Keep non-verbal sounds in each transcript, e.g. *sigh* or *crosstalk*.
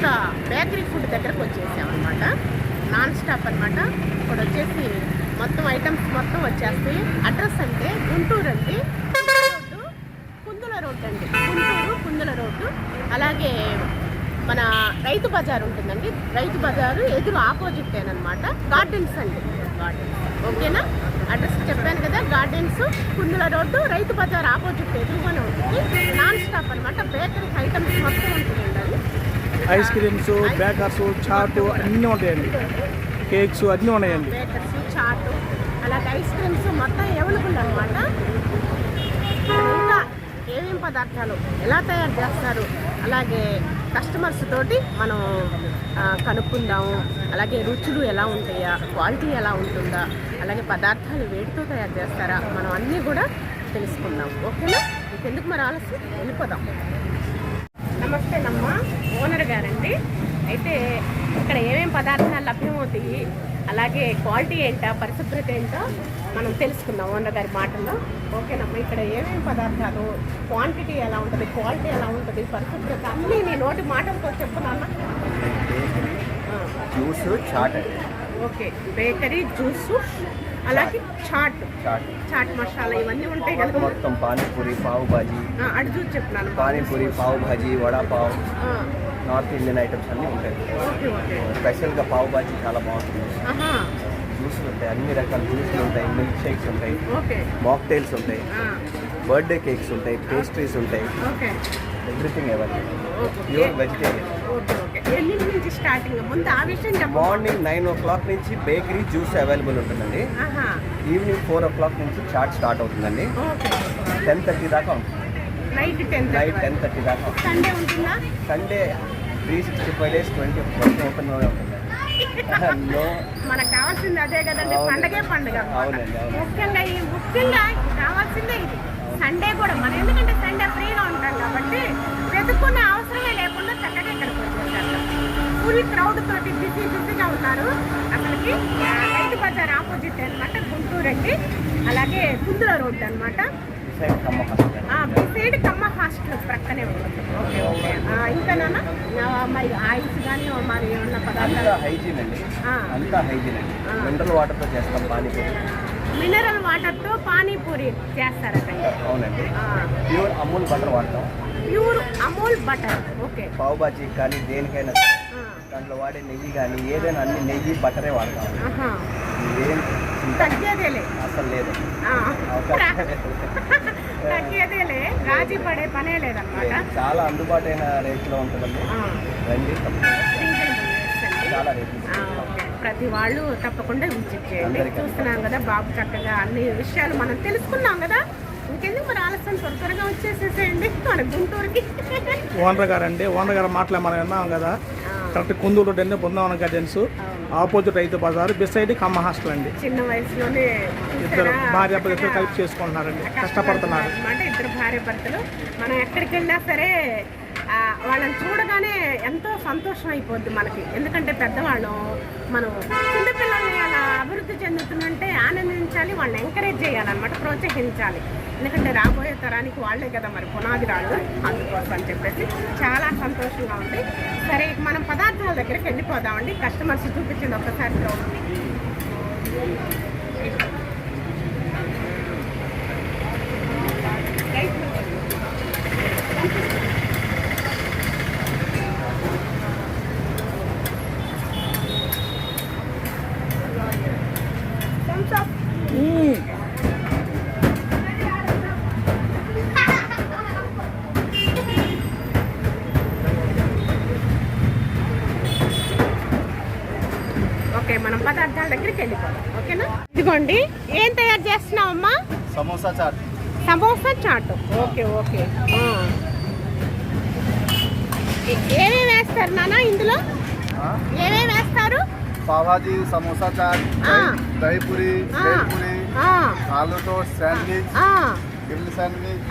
ఒక bakery food దగ్గరకు వచ్చేసామన్నమాట. Non stop అన్నమాట. ఇక్కడ వచ్చేసి మొత్తం ఐటమ్స్ మొత్తం వచ్చేస్తాయి అడ్రస్ అంటే గుంటూరు అండి. రోడ్డు కుందుల రోడ్డు అండి. గుంటూరు కుందుల రోడ్డు. అలాగే మన రైతు బజార్ ఉంటుందండి. రైతు బజారు ఎదురు ఆపోజిట్ అనమాట గార్డెన్స్ అండి. గార్డెన్స్ ఓకేనా? అడ్రస్ చెప్పాను కదా gardens Kundula road Rythu Bazar opposite ఎదురుగానే ఉంటుంది. నాన్ స్టాప్ అనమాట బేకరీ ఐటమ్స్ మొత్తం ఉంటుంది ఐస్ క్రీమ్స్ బేకర్స్ చాట్ అన్నీ ఉంటాయండి. కేక్స్ అన్నీ ఉన్నాయండి. బేకర్స్ చాట్ అలాగే ఐస్ క్రీమ్స్ మొత్తం అవైలబుల్ అనమాట ఇంకా ఏమేం పదార్థాలు ఎలా తయారు చేస్తారు అలాగే కస్టమర్స్ తోటి మనం కనుక్కుందాము అలాగే రుచులు ఎలా ఉంటాయా క్వాలిటీ ఎలా ఉంటుందా అలాగే పదార్థాలు వేడితో తయారు చేస్తారా మనం అన్నీ కూడా తెలుసుకుందాం. ఓకేనా? ఇంకెందుకు మరి ఆలస్యం? వెళ్ళిపోదాం. నమస్తే నమ్మ ఓనర్ గారండి. అయితే ఇక్కడ ఏమేం పదార్థాలు లభ్యమవుతాయి అలాగే క్వాలిటీ ఏంటో పరిశుభ్రత ఏంటో మనం తెలుసుకుందాం ఓనర్ గారి మాటల్లో. ఓకేనమ్మా ఇక్కడ ఏమేమి పదార్థాలు క్వాంటిటీ ఎలా ఉంటుంది క్వాలిటీ ఎలా ఉంటుంది పరిశుభ్రత అన్నీ నీ నోటి మాటలతో చెప్పునమ్మా juice chaat okay bakery juice అలాగే చాట్ చాట్. మసాలా ఇవన్నీ ఉంటాయి కదా. మొత్తం పానీపూరి పావు భాజీ అటు చూసి చెప్తున్నాను. పానీపూరి పావు భాజీ వడా పావ్ ఆ, నార్త్ ఇండియన్ ఐటమ్స్ అన్నీ ఉంటాయి. స్పెషల్గా పావు భాజీ చాలా బాగుంటుంది. ఆహా. జ్యూస్లు ఉంటాయి అన్ని రకాల జ్యూస్లు ఉంటాయి మిల్క్ షేక్స్ ఉంటాయి మాక్టైల్స్ ఉంటాయి బర్త్డే కేక్స్ ఉంటాయి పేస్ట్రీస్ ఉంటాయి. ఎవ్రీథింగ్ ఎవరి ప్యూర్ వెజిటేరియన్. నుంచి స్టార్టింగ్ ముందు ఆ విషయం చెప్పు. మార్నింగ్ నైన్ ఓ క్లాక్ నుంచి బేకరీ జ్యూస్ అవైలబుల్ ఉంటుందండి. ఆహా. ఈవినింగ్ ఫోర్ ఓ క్లాక్ నుంచి చాట్ స్టార్ట్ అవుతుందండి. టెన్ థర్టీ దాకా night ten night ten thirty దాకా. సండే ఉంటుందా? Sunday three sixty five days twenty ఓపెన్లోనే ఉంటుంది. *laughs* మనకు కావాల్సింది అదే కదండి. పండగే పండుగ. ముఖ్యంగా ఈ ముఖ్యంగా కావాల్సిందే ఇది. సండే కూడా. మనం ఎందుకంటే సండే ఫ్రీగా ఉంటాం కాబట్టి వెతుక్కునే అవసరమే లేకుండా చక్కగా ఇక్కడికి వచ్చేసారు ఫుల్ క్రౌడ్ బిజీగా ఉన్నారు అసలుకి రైతు బజార్ ఆపోజిట్ అన్నమాట గుంటూరు అండి. అలాగే కుందుల రోడ్డు అనమాట సైడ్ కమ్మ హాస్టల్ ప్రక్కనే ఉంటుంది ఓకే ఓకే ఆ, ఇంకా నాన్న? మరి ఆయిల్స్ కానీ మరి ఏమన్నా పదార్థాలు? హైజీన్ అండి. ఆ. అంతా హైజీన్ అండి. ఆ. మినరల్ వాటర్తో చేస్తాం పానీపూరి. మినరల్ వాటర్తో పానీపూరి చేస్తారట. అవునండి. ప్యూర్ అమూల్ బటర్ వాడతాం. Pure Amul butter okay. Pav bhaji కానీ దేనికైనా దాంట్లో వాడే నెయ్యి కానీ ఏదైనా అన్ని నెయ్యి బటరే వాడతాం. ఏం తగ్గేదేలే. అసలు లేదు. తగ్గేదేలే. రాజీ పడే పనే లేదన్నమాట. చాలా అందుబాటైన రేట్లో ఉంటుందండి. రండి. చాలా రేట్లు ఆ, ఓకే. ప్రతి వాళ్ళు తప్పకుండా విజిట్ చేయండి. చూస్తున్నాం కదా బాబు చక్కగా అన్ని విషయాలు మనం తెలుసుకున్నాం కదా. ఇంకెందుకు మరి ఆలస్యం? త్వర త్వరగా వచ్చేసేసేయండి మన గుంటూరుకి. ఓనర్ గారు అండి ఓనర్ గారు మాటలే మనం విన్నాం కదా? కరెక్ట్ కుందూరు అండి Brindavanam gardens. Opposite Rythu Bazar beside కమ్మ హాస్టల్ అండి. చిన్న వయసులోనే ఇద్దరు? భార్య ఇద్దరు కలిపి చేసుకుంటున్నారండి. కష్టపడుతున్నారు అన్నమాట ఇద్దరు భార్య భర్తలు. మనం ఎక్కడికి వెళ్ళినా సరే వాళ్ళని చూడగానే ఎంతో సంతోషం అయిపోద్ది మనకి. ఎందుకంటే పెద్దవాళ్ళం మనం చిన్నపిల్లల్ని అలా అభివృద్ధి చెందుతుందంటే ఆనందించాలి వాళ్ళని ఎంకరేజ్ చేయాలన్నమాట ప్రోత్సహించాలి. ఎందుకంటే రాబోయే తరానికి వాళ్ళే కదా మరి పునాది రాళ్ళు అందుకోసం అని చెప్పేసి చాలా సంతోషంగా ఉంది. సరే మనం పదార్థాల దగ్గరికి వెళ్ళిపోదామండి. కస్టమర్స్ చూపించింది ఒక్కసారి చూడండి. Thumbs up. ఓకే మనం పదార్థాల దగ్గరికి వెళ్ళిపోదాం ఓకేనా ఇదిగోండి ఏం తయారు చేస్తున్నావమ్మా samosa chaat. Samosa chat. Okay okay. ఏమేమి వేస్తారు నాన్న ఇందులో? ఏమేమి వేస్తారు? పావాజీ సమోసా చాట్ ఆ. దహి పూరి ఆ. బ్రెడ్ పూరి ఆ, aloo toast sandwich grill sandwich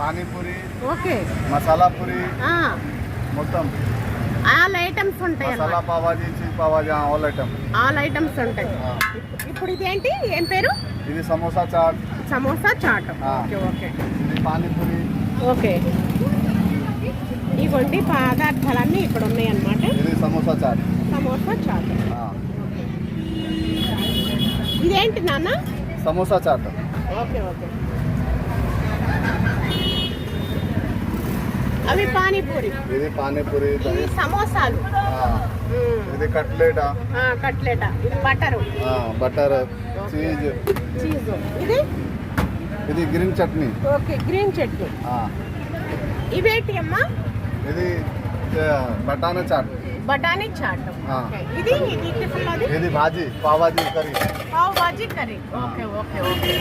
panipuri okay. Masala puri మొత్తం. ఆల్ ఐటమ్స్ ఉంటాయి masala pav bhaji cheese pav bhaji all item. All items ఉంటాయి. ఇప్పు- ఇప్పుడు ఇదేంటి ఏం పేరు? ఇది samosa chaat. Samosa chat. Okay okay. ఇది పానీపూరి. ఓకే. ఇవ్వండి పదార్థాలన్నీ ఇక్కడ ఉన్నాయి అన్నమాట ఇది సమోసా చాట్. సమోసా చాట్. ఇదేంటి నాన్న? సమోసా చాట్. Okay okay. అవి పానీపూరి. ఇది పానీపూరి ఇవి సమోసాలు. ఇది కట్లెట్. కట్లెట. ఇది బటరు. బటర్. చీజ్. చీజ్. ఇది? ఇది green chutney. Okay green chutney. ఇవేంటి అమ్మా? ఇది బటానా చాట్. బఠానీ చాట్. ఇది? ఇది టిఫిన్లోది ఇది bhaji pav bhaji curry. Pav bhaji curry. Okay okay okay.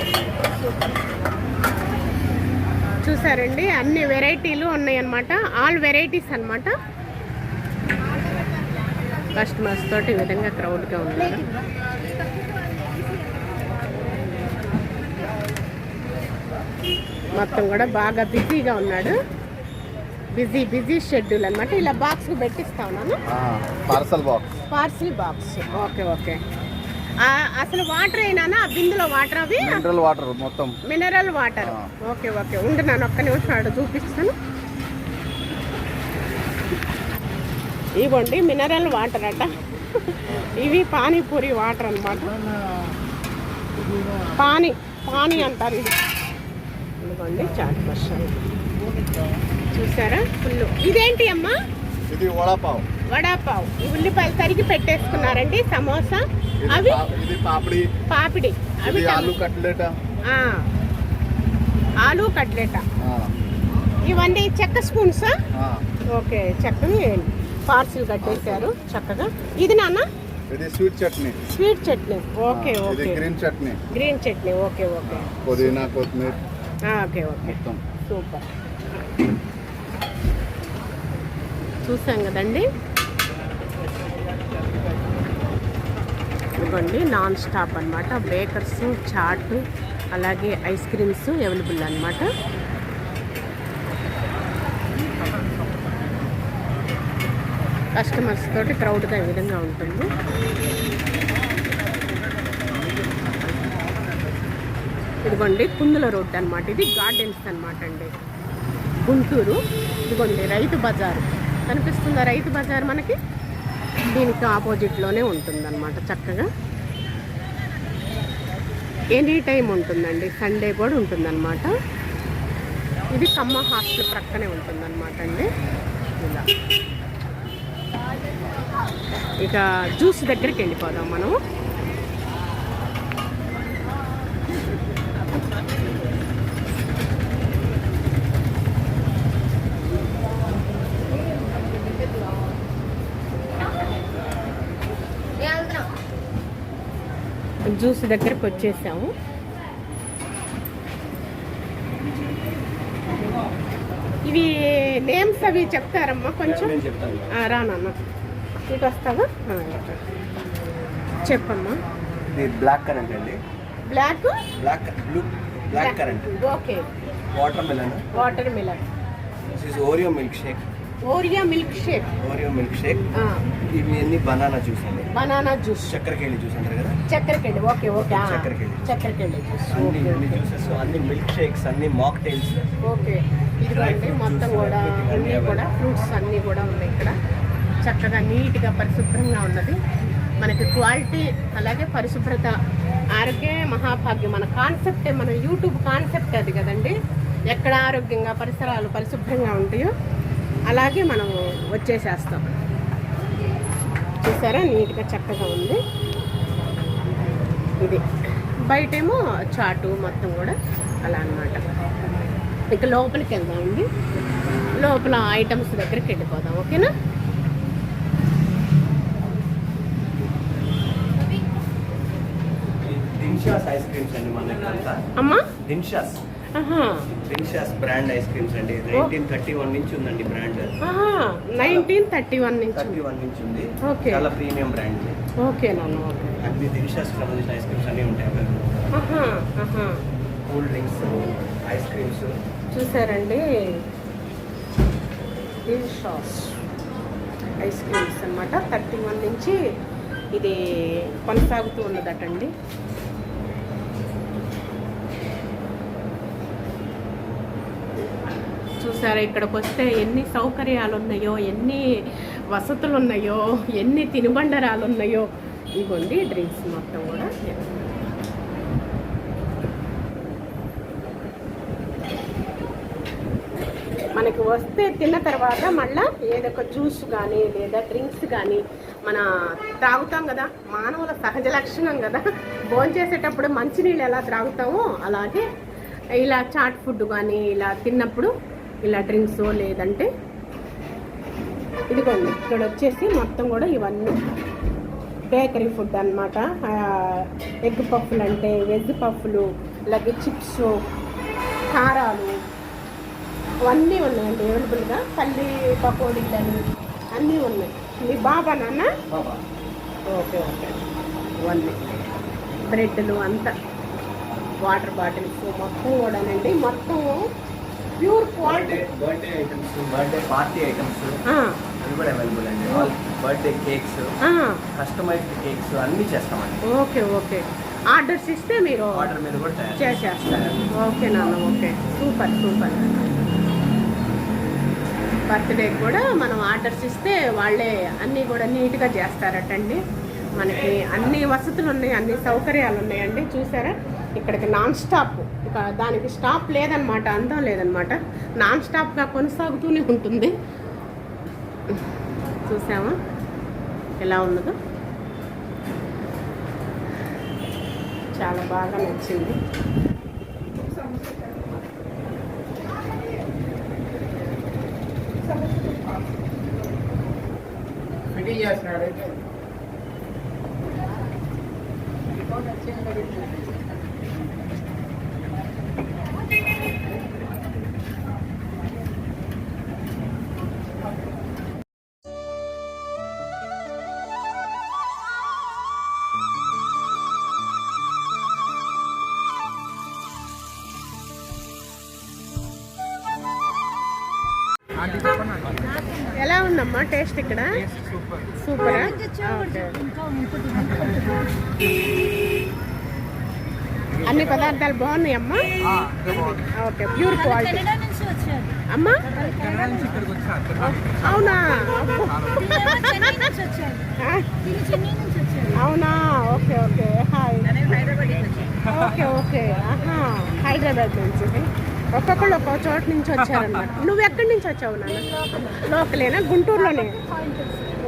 చూసారండి అన్ని వెరైటీలు ఉన్నాయన్నమాట. ఆల్ వెరైటీస్ అన్నమాట. కస్టమర్స్ తోటి ఈ విధంగా క్రౌడ్గా ఉన్నారు మొత్తం కూడా బాగా బిజీగా ఉన్నాడు. బిజీ బిజీ షెడ్యూల్ అన్నమాట. ఇలా బాక్స్ పెట్టిస్తా ఉన్నాను. Parcel box parcel box okay okay. అసలు వాటర్ అయినా ఆ బిందులో వాటర్ అవి? మినరల్ వాటర్ మొత్తం. Mineral water. Okay okay. ఉండు ನಾನು ఒక్క నిమిషం ఆడ చూపిస్తాను. ఇవ్వండి మినరల్ వాటర్ అట. ఇవి పానీపూరి వాటర్ అన్నమాట. పానీ పానీ అంటారు ఇది. ఇదిగోండి చాట్ మసాలా. చూసారా? ఫుల్ ఇదేంటి అమ్మా? ఇది వడాపావ్. వడాపావ్. ఉల్లిపాయలు తరిగి పెట్టేసుకున్నారండి సమోసా. అవి పాపిడి. పాపిడి. అవి ఆలు కట్లెట్. ఆలు కట్లెట. ఇవన్నీ చెక్క స్పూన్సా? ఓకే చెక్కని పార్సిల్ కట్టేశారు చక్కగా. ఇది నాన్న? ఇది sweet chutney. Sweet chutney. Okay okay. Green chutney. Green chutney okay okay. పుదీనా కొత్తిమీర. Okay okay. మొత్తం. సూపర్. చూసాం కదండి? ఇదిగోండి నాన్ స్టాప్ అన్నమాట. బేకర్స్ చాట్ అలాగే ఐస్ క్రీమ్స్ అవైలబుల్ అన్నమాట. కస్టమర్స్ తోటి క్రౌడ్గా ఈ విధంగా ఉంటుంది. ఇదిగోండి కుందుల రోడ్ అన్నమాట. ఇది గార్డెన్స్ అన్నమాట అండి. గుంటూరు. ఇదిగోండి రైతు బజార్. కనిపిస్తుందా రైతు బజార్ మనకి? దీనికి ఆపోజిట్లోనే ఉంటుందన్నమాట చక్కగా. ఎనీ టైం ఉంటుందండి సండే కూడా ఉంటుందన్నమాట. ఇది కమ్మ హాస్టల్ ప్రక్కనే ఉంటుందన్నమాట అండి. ఇలా. ఇక జ్యూస్ దగ్గరికి వెళ్ళిపోదాం మనం జ్యూస్ దగ్గరకు వచ్చేసాము. ఇవి నేమ్స్ అవి చెప్తారమ్మా కొంచెం? నేను చెప్తాను. ఆ, రా నాన్న ఇటు వస్తావా. చెప్పమ్మా. ఇది బ్లాక్ కరెంట్ అండి. Black? Black blue black currant. Okay. Watermelon. Watermelon. This is Oreo milkshake Oreo milkshake Oreo milkshake ఇవి అన్ని బనానా జ్యూస్ అండి. Banana juice. చక్కెరకేళి జ్యూస్ అంటారు కదా? చక్కెరకెళ్ళి ఓకే ఓకే. ఆ. చక్కెరకేళి. చక్కెరకెళ్ళి జ్యూస్. అన్ని అన్ని జ్యూసెస్ అన్ని మిల్క్ షేక్స్ అన్ని మాక్ టైల్స్ ఓకే. ఇదిగోండి మొత్తం కూడా అన్నీ కూడా ఫ్రూట్స్ అన్నీ కూడా ఉన్నాయి ఇక్కడ. చక్కగా నీట్గా పరిశుభ్రంగా ఉన్నది. మనకి క్వాలిటీ అలాగే పరిశుభ్రత ఆరోగ్య మహాభాగ్యం. మన కాన్సెప్టే మన యూట్యూబ్ కాన్సెప్ట్ అది కదండి. ఎక్కడ ఆరోగ్యంగా పరిసరాలు పరిశుభ్రంగా ఉంటాయో అలాగే మనం వచ్చేసేస్తాం. చూసారా? నీట్గా చక్కగా ఉంది. ఇది. బయటేమో చాటు మొత్తం కూడా అలా అన్నమాట. ఇక లోపలికి వెళ్దామండి లోపల ఐటమ్స్ దగ్గరికి వెళ్ళిపోదాం. ఓకేనా? అమ్మా? Dinshaw's. Dinshaw's brand ice creams అండి. నైన్టీన్ థర్టీ వన్ నుంచి ఉందండి బ్రాండ్. ఆహా. నైన్టీన్ థర్టీ వన్ నుంచి. థర్టీ వన్ నుంచి ఉంది. Okay. చాలా ప్రీమియం బ్రాండ్. ఓకే నాన్న ఓకే. అన్ని దిన్షాస్ సంబంధించిన ఐస్ క్రీమ్స్ అన్నీ ఉంటాయి ఆహా ఆహా. Cool drinks ice creams. చూసారండి? షాస్ ఐస్ క్రీమ్స్ అన్నమాట. థర్టీ వన్ నుంచి ఇది కొనసాగుతూ ఉన్నదటండి. ఒకసారి ఇక్కడికి వస్తే ఎన్ని సౌకర్యాలు ఉన్నాయో ఎన్ని వసతులు ఉన్నాయో ఎన్ని తినుబండరాలు ఉన్నాయో ఇవ్వండి డ్రింక్స్ మొత్తం కూడా మనకి వస్తే తిన్న తర్వాత మళ్ళా ఏదో ఒక జ్యూస్ కానీ లేదా డ్రింక్స్ కానీ మన త్రాగుతాం కదా మానవుల సహజ లక్షణం కదా. భోజనం చేసేటప్పుడు మంచినీళ్ళు ఎలా త్రాగుతామో అలాగే ఇలా చాట్ ఫుడ్ కానీ ఇలా తిన్నప్పుడు ఇలా డ్రింక్స్ లేదంటే ఇదిగోండి ఇక్కడ వచ్చేసి మొత్తం కూడా ఇవన్నీ బేకరీ ఫుడ్ అనమాట ఎగ్ పఫ్ఫులు అంటే వెజ్ పఫ్ఫులు అలాగే చిప్స్ కారాలు అవన్నీ ఉన్నాయండి అవైలబుల్గా. పల్లి పకోడీలని అన్నీ ఉన్నాయి. మీ బాబా నాన్న? Okay okay. ఇవన్నీ. బ్రెడ్లు అంతా. వాటర్ బాటిల్స్ మొత్తం కూడానండి. మొత్తం pure quality. Birthday items birthday party items అవి కూడా అవైలబుల్ అండి. బర్త్డే కేక్స్ కస్టమైజ్డ్ కేక్స్ అన్నీ చేస్తామండి. Okay okay. ఆర్డర్స్ ఇస్తే మీరు ఆర్డర్ మీద కూడా చేసేస్తారు. ఓకే నాన్న ఓకే. Super super. బర్త్డే కూడా మనం ఆర్డర్స్ ఇస్తే వాళ్ళే అన్నీ కూడా నీట్గా చేస్తారటండి. మనకి అన్ని వసతులు ఉన్నాయి అన్ని సౌకర్యాలు ఉన్నాయండి. చూసారా? ఇక్కడికి నాన్ స్టాప్. ఇక దానికి స్టాప్ లేదనమాట అందం లేదనమాట నాన్ స్టాప్గా కొనసాగుతూనే ఉంటుంది. చూసామా ఎలా ఉన్నదో? చాలా బాగా నచ్చింది. చేస్తున్నాడు ఎలా ఉందమ్మా టేస్ట్ ఇక్కడ. సూపర్? అన్ని పదార్థాలు ఇంకా బాగుంది. ఓకే ప్యూర్ క్వాలిటీ కెనడా నుంచి వచ్చారు. అమ్మా? కెనడా నుంచి ఇక్కడికి వచ్చిన అవునా? అవునా? Okay okay. Hi okay okay. ఆహా. హైదరాబాద్ నుంచి. ఒక్కొక్కళ్ళు ఒక్కొక్క చోట నుంచి వచ్చారన్నమాట. నువ్వు ఎక్కడి నుంచి వచ్చావు నాన్న? లోకలేనా గుంటూరులోనే?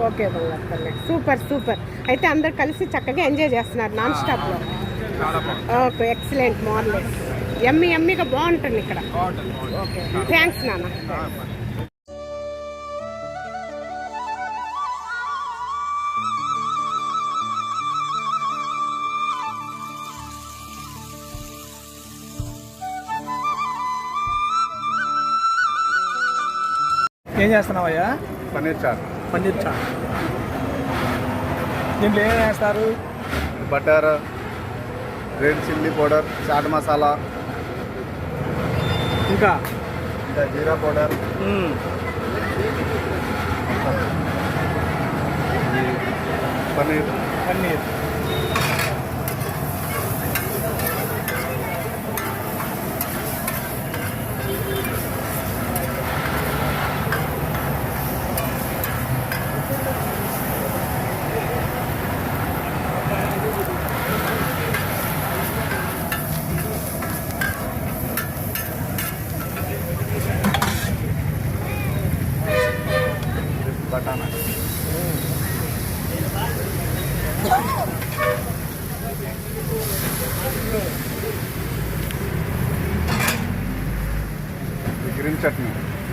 ఓకే బంగారు సూపర్ సూపర్. అయితే అందరు కలిసి చక్కగా ఎంజాయ్ చేస్తున్నారు నాన్ స్టాప్లో ఓకే ఎక్సలెంట్ మార్నింగ్. ఎమ్మి ఎమ్మిగా బాగుంటుంది ఇక్కడ. ఓకే థ్యాంక్స్ నాన్న. ఏం చేస్తున్నావయ్యా? పన్నీర్ చాట్ పన్నీర్ చాట్ దీంట్లో ఏం వేస్తారు? Butter red chilli powder chaat masala. ఇంకా? ఇంకా జీరా పౌడర్. పన్నీర్. పన్నీర్ బటానా గ్రీన్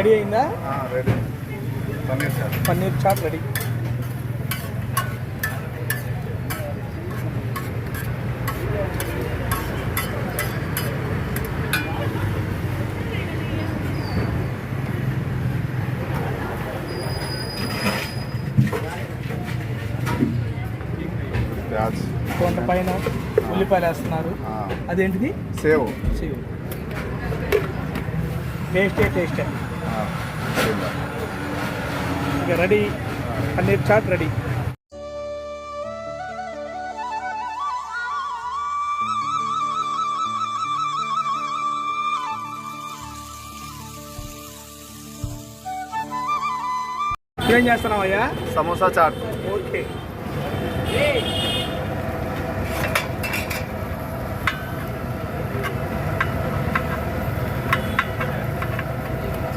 రెడీ అయిందా? పన్నీర్ చాట్. పన్నీర్ చాట్ రెడీ. కొండ పైన ఉల్లిపాయలు వేస్తున్నారు. అదేంటిది? సేవ్. సేవ్. టేస్టే టేస్టే ఇక రెడీ. పన్నీర్ చాట్ రెడీ. ఏం చేస్తున్నావయ్యా? సమోసా చాట్. ఓకే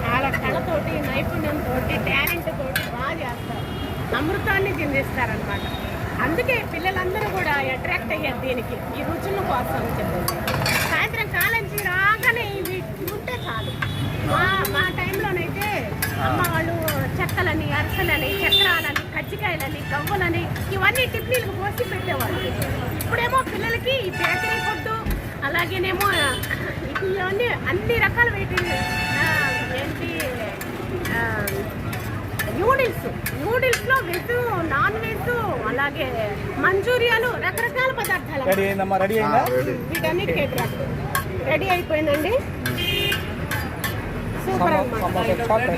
చాలా కళతోటి నైపుణ్యంతో టాలెంట్ తోటి బాగా చేస్తారు అమృతాన్ని చిందిస్తారనమాట అందుకే పిల్లలందరూ కూడా అట్రాక్ట్ అయ్యారు దీనికి. ఈ రుచుల కోసం చెప్పేసి. సాయంత్రం కాలం రాగానే ఇవి ఉంటే చాలు. మా మా టైంలోనైతే అమ్మ వాళ్ళు చెక్కలని అరసలని చక్రాలని కజ్జికాయలని గవ్వలని ఇవన్నీ టిఫిన్లకు పోసి పెట్టేవాళ్ళు. ఇప్పుడేమో పిల్లలకి ఈ బేకరీ ఫుడ్ అలాగేనేమో ఇవన్నీ అన్ని రకాల వెయిటింగ్ ఏంటి న్యూడిల్స్ న్యూడిల్స్లో వెజ్ నాన్ వెజ్ అలాగే మంచూరియాలు రకరకాల పదార్థాలు. రెడీ అయిందమ్మా? రెడీ అయిందా? రెడీ వీటన్నిటికీ రెడీ అయిపోయిందండి? సూపర్ అన్నమాట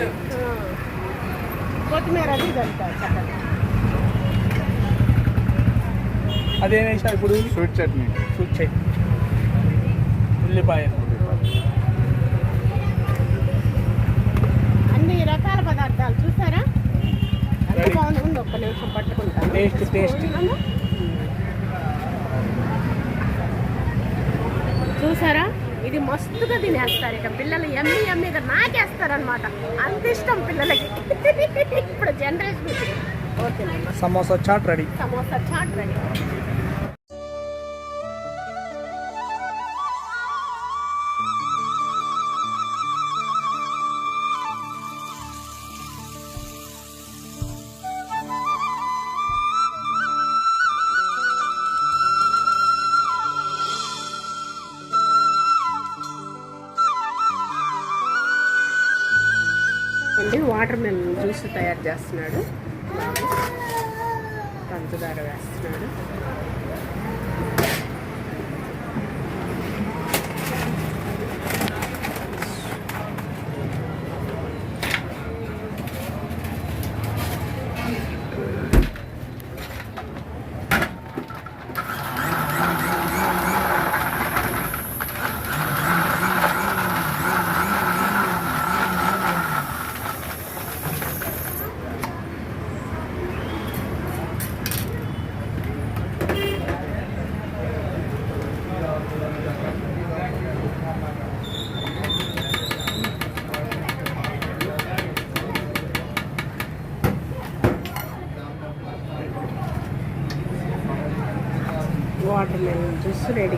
కొత్తిమీర అది అదేం వేసారు ఇప్పుడు? స్వీట్ చట్నీ స్విచ్ చేయి ఉల్లిపాయ. అన్ని రకాల పదార్థాలు చూసారా ఎంత Ready. బాగుంది ఉంది ఒక్క నిమిషం పట్టుకుంటాను taste. అవునా? చూసారా? ఇది మస్తుగా తినేస్తారు ఇక పిల్లలు. ఎమ్మి ఎమ్మిగా నాకేస్తారు అనమాట అంత ఇష్టం పిల్లలకి. ఇప్పుడు జనరేషన్ ఓకేనమ్మా samosa chaat ready. Samosa chaat ready. Water మేము జ్యూస్ తయారు చేస్తున్నాడు. పంచదార వేస్తున్నాడు వాటర్ జ్యూస్ రెడీ.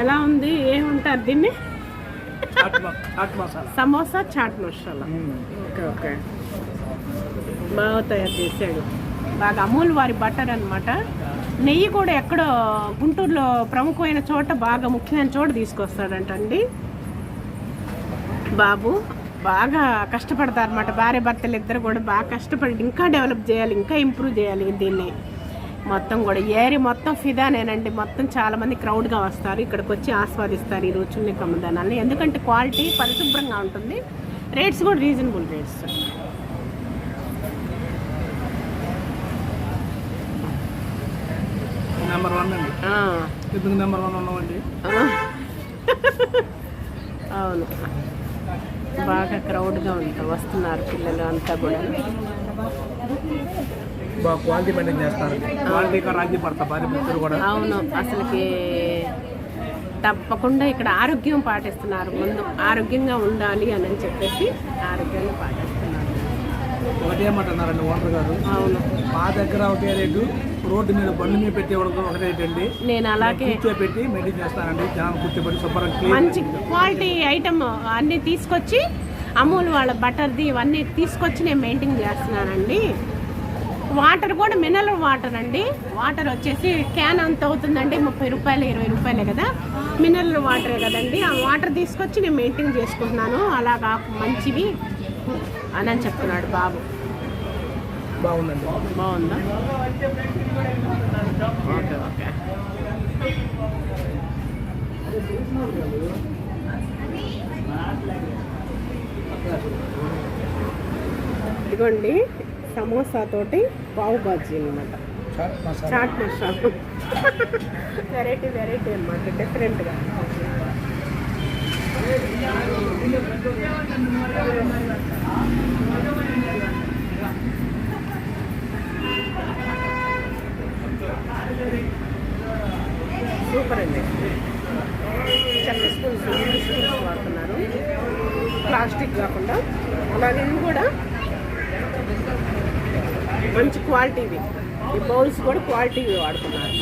ఎలా ఉంది? ఏముంటారు దీన్ని? సమోసా చాట్ మసాలా. Okay okay. బాగా తయారు చేశాడు. బాగా అమూల్ వారి బటర్ అన్నమాట. నెయ్యి కూడా ఎక్కడో గుంటూరులో ప్రముఖమైన చోట బాగా ముఖ్యమైన చోట తీసుకొస్తాడంటండి. బాబు బాగా కష్టపడతారు అనమాట భార్య భర్తలు ఇద్దరు కూడా బాగా కష్టపడి ఇంకా డెవలప్ చేయాలి ఇంకా ఇంప్రూవ్ చేయాలి దీన్ని. మొత్తం కూడా. ఏరి మొత్తం ఫిదానేనండి. మొత్తం చాలా మంది క్రౌడ్గా వస్తారు. ఇక్కడికి వచ్చి ఆస్వాదిస్తారు ఈ రుచుల్ని కమ్మదానాన్ని ఎందుకంటే క్వాలిటీ పరిశుభ్రంగా ఉంటుంది. రేట్స్ కూడా రీజనబుల్ రేట్స్. నెంబర్ వన్ అండి. నెంబర్ వన్ ఉన్నామండి? అవును. బాగా క్రౌడ్గా ఉంటా వస్తున్నారు పిల్లలు అంతా కూడా. క్వాలిటీ మెయింటైన్ చేస్తారు. క్వాలిటీ రాజీ పడతా భార్య కూడా. అవును అసలుకి తప్పకుండా ఇక్కడ ఆరోగ్యం పాటిస్తున్నారు. ముందు ఆరోగ్యంగా ఉండాలి అని అని చెప్పేసి ఆరోగ్యాన్ని పాటిస్తున్నారు. ఒకటేమంటున్నారండి ఓనర్ గారు? అవును. మా దగ్గర ఒకే రేటు రోడ్డు మీద బండి మీద పెట్టేవాడు కూడా ఒక రేట్ అండి. నేను అలాగే కూర్చోబెట్టి మెయింటైన్ చేస్తానండి. జనాలు కూర్చోబెట్టి క్లీన్ మంచి క్వాలిటీ ఐటమ్ అన్నీ తీసుకొచ్చి అమూల్ వాళ్ళ బటర్ది ఇవన్నీ తీసుకొచ్చి నేను మెయింటైన్ చేస్తున్నానండి. వాటర్ కూడా మినరల్ వాటర్ అండి. వాటర్ వచ్చేసి క్యాన్ అంత అవుతుందండి ముప్పై రూపాయలు ఇరవై రూపాయలే కదా. మినరల్ వాటరే కదండి. ఆ వాటర్ తీసుకొచ్చి నేను మెయింటైన్ చేసుకుంటున్నాను. అలాగా మంచివి అని అని చెప్తున్నాడు బాబు. బాగుందండి. బాగుందా? ఓకే ఓకే ఇదిగోండి. సమోసా తోటి పావు బాజీ అనమాట చాట్ మసాలా. వెరైటీ వెరైటీ అనమాట డిఫరెంట్గా సూపర్ అండి. చెక్క స్పూన్స్ స్పూన్స్ వాడుతున్నారు. ప్లాస్టిక్ కాకుండా. అలాగే ఇవి కూడా మంచి క్వాలిటీవి ఈ బౌల్స్ కూడా క్వాలిటీవి వాడుతున్నారు.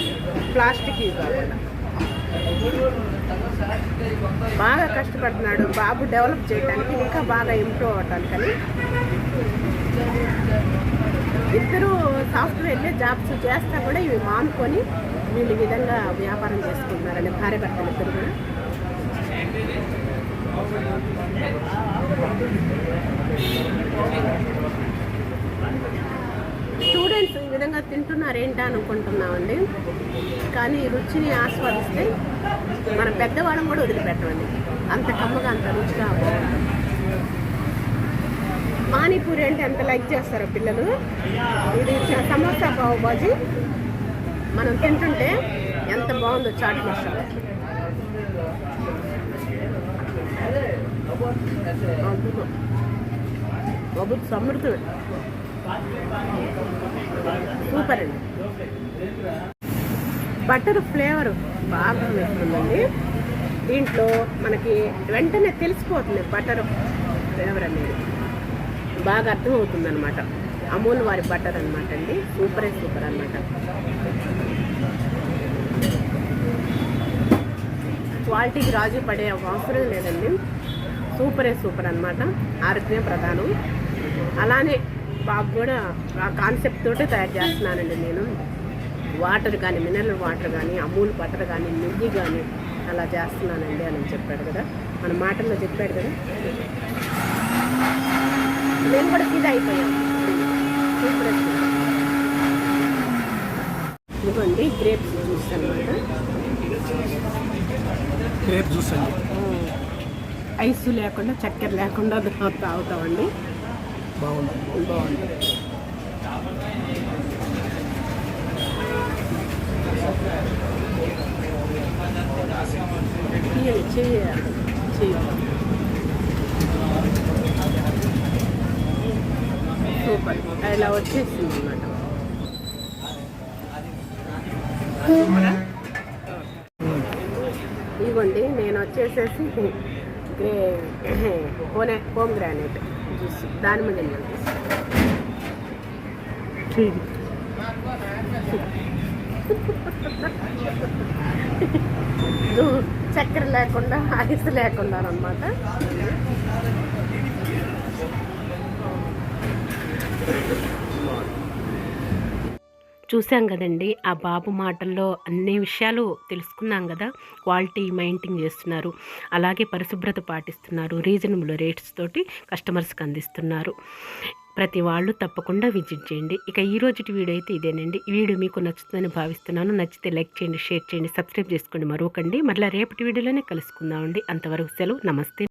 ప్లాస్టిక్ ఇవి కాకుండా. బాగా కష్టపడుతున్నాడు. బాబు డెవలప్ చేయడానికి ఇంకా బాగా ఇంప్రూవ్ అవ్వటానికని ఇద్దరు సాఫ్ట్వేర్లే జాబ్స్ చేస్తా కూడా ఇవి మానుకొని వీళ్ళు ఈ విధంగా వ్యాపారం చేసుకుంటున్నారని భార్య భర్తలు ఇద్దరు కూడా. స్టూడెంట్స్ ఈ విధంగా తింటున్నారు ఏంటా అనుకుంటున్నామండి. కానీ రుచిని ఆస్వాదిస్తే మన పెద్దవాళ్ళం కూడా వదిలిపెట్టమండి. అంత కమ్మగా అంత రుచిగా పానీపూరి అంటే ఎంత లైక్ చేస్తారో పిల్లలు. ఇది సమోసా పావు బాజీ. మనం తింటుంటే ఎంత బాగుందో చాట్ మసాలా. అద్భుతం. అద్భుతం. సమృద్ధం సూపర్ అండి. బటర్ ఫ్లేవర్ బాగా వేస్తుందండి. దీంట్లో మనకి వెంటనే తెలిసిపోతుంది బటర్ ఫ్లేవర్ అనేది. బాగా అర్థమవుతుంది అనమాట అమూల్ వారి బటర్ అనమాట అండి. సూపరే సూపర్ అనమాట క్వాలిటీకి రాజు పడే అవసరం లేదండి. సూపరే సూపర్ అనమాట ఆరోగ్యం ప్రధానం. అలానే బాబు కూడా ఆ కాన్సెప్ట్ తోటే తయారు చేస్తున్నానండి నేను. వాటర్ కానీ మినరల్ వాటర్ కానీ అమూల్ బటర్ కానీ నెయ్యి కానీ అలా చేస్తున్నానండి అని చెప్పాడు కదా. మన మాటల్లో చెప్పాడు కదా. నేను కూడా ఫీల్ అయిపోయాను. ఇదిగోండి గ్రేప్స్ జ్యూస్ అనమాట గ్రేప్ జ్యూస్ అండి. ఐస్ లేకుండా చక్కెర లేకుండా తాగుతామండి. బాగుంది బాగుంది చెయ్యి చెయ్యి చెయ్యి సూపర్ ఇలా వచ్చేసింది అన్నమాట ఇదిగోండి నేను వచ్చేసేసి గ్రే హోనే హోమ్ గ్రానైట్. జ్యూస్ దానిమ్మ *laughs* చక్కెర లేకుండా ఐస్ లేకుండా అనమాట చూసాం కదండి. ఆ బాబు మాటల్లో అన్ని విషయాలు తెలుసుకున్నాం కదా. క్వాలిటీ మెయింటైన్ చేస్తున్నారు. అలాగే పరిశుభ్రత పాటిస్తున్నారు. రీజనబుల్ రేట్స్ తోటి కస్టమర్స్కి అందిస్తున్నారు. ప్రతి వాళ్ళు తప్పకుండా విజిట్ చేయండి. ఇక ఈ రోజుటి వీడియో అయితే ఇదేనండి. ఈ వీడియో మీకు నచ్చుతుందని భావిస్తున్నాను. నచ్చితే లైక్ చేయండి షేర్ చేయండి సబ్స్క్రైబ్ చేసుకోండి మరొకండి. మరలా రేపటి వీడియోలోనే కలుసుకుందామండి. అంతవరకు సెలవు. నమస్తే.